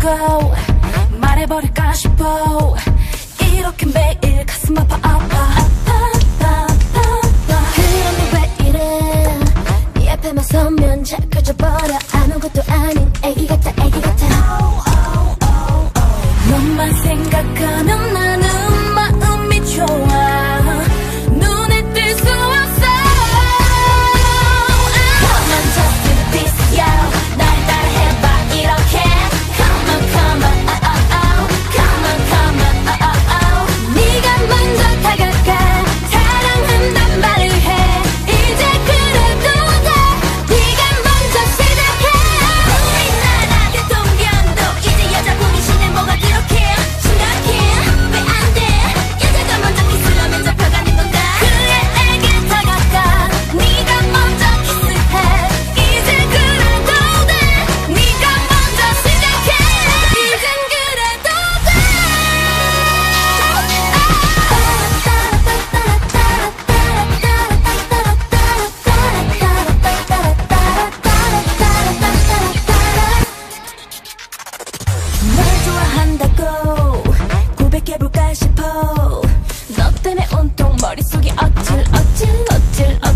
go. 말해버릴까 싶어. 이렇게 매일 가슴 아파 아파. 아파 아파 아파. 그런데 왜 이래? 네 앞에만 서면 자꾸 저 머릿속이 어찔어찔어찔어